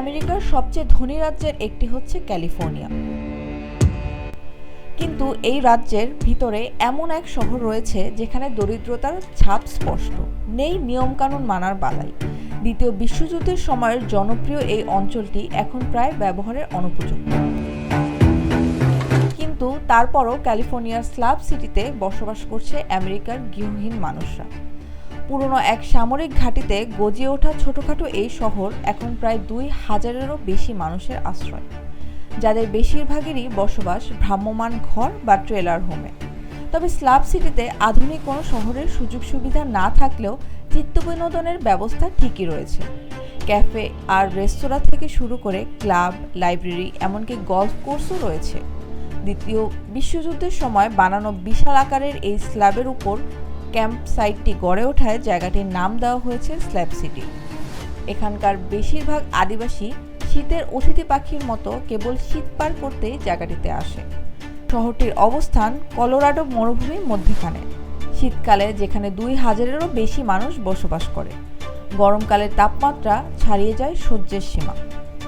আমেরিকার সবচেয়ে ধনী রাজ্যের একটি হচ্ছে ক্যালিফোর্নিয়া। কিন্তু এই রাজ্যের ভিতরে এমন এক শহর রয়েছে যেখানে দরিদ্রতার ছাপ স্পষ্ট, নেই নিয়মকানুন মানার বালাই। দ্বিতীয় বিশ্বযুদ্ধের সময়ের জনপ্রিয় এই অঞ্চলটি এখন প্রায় ব্যবহারের অনুপযুক্ত কিন্তু তারপরও ক্যালিফোর্নিয়ার স্লাব সিটিতে বসবাস করছে আমেরিকার গৃহহীন মানুষরা। পুরনো এক সামরিক ঘাঁটিতে গজিয়ে ওঠা ছোটখাটো এই শহর এখন প্রায় দুই হাজারেরও বেশি মানুষের আশ্রয়। যাদের বেশিরভাগেরই বসবাস ভ্রাম্যমাণ ঘর বা ট্রেলার হোমে। তবে স্লাব সিটিতে আধুনিক কোনো শহরের সুযোগ সুবিধা না থাকলেও চিত্ত বিনোদনের ব্যবস্থা ঠিকই রয়েছে। ক্যাফে আর রেস্তোরাঁ থেকে শুরু করে ক্লাব, লাইব্রেরি, এমনকি গলফ কোর্সও রয়েছে। দ্বিতীয় বিশ্বযুদ্ধের সময় বানানো বিশাল আকারের এই স্ল্যাবের উপর ক্যাম্প সাইটটি গড়ে ওঠায় জায়গাটির নাম দেওয়া হয়েছে স্ল্যাব সিটি। এখানকার বেশিরভাগ আদিবাসী শীতের অতিথি পাখির মতো কেবল শীত পার করতেই জায়গাটিতে আসে। শহরটির অবস্থান কলোরাডো মরুভূমির মধ্যেখানে। শীতকালে যেখানে দুই হাজারেরও বেশি মানুষ বসবাস করে। গরমকালের তাপমাত্রা ছাড়িয়ে যায় সহ্যের সীমা।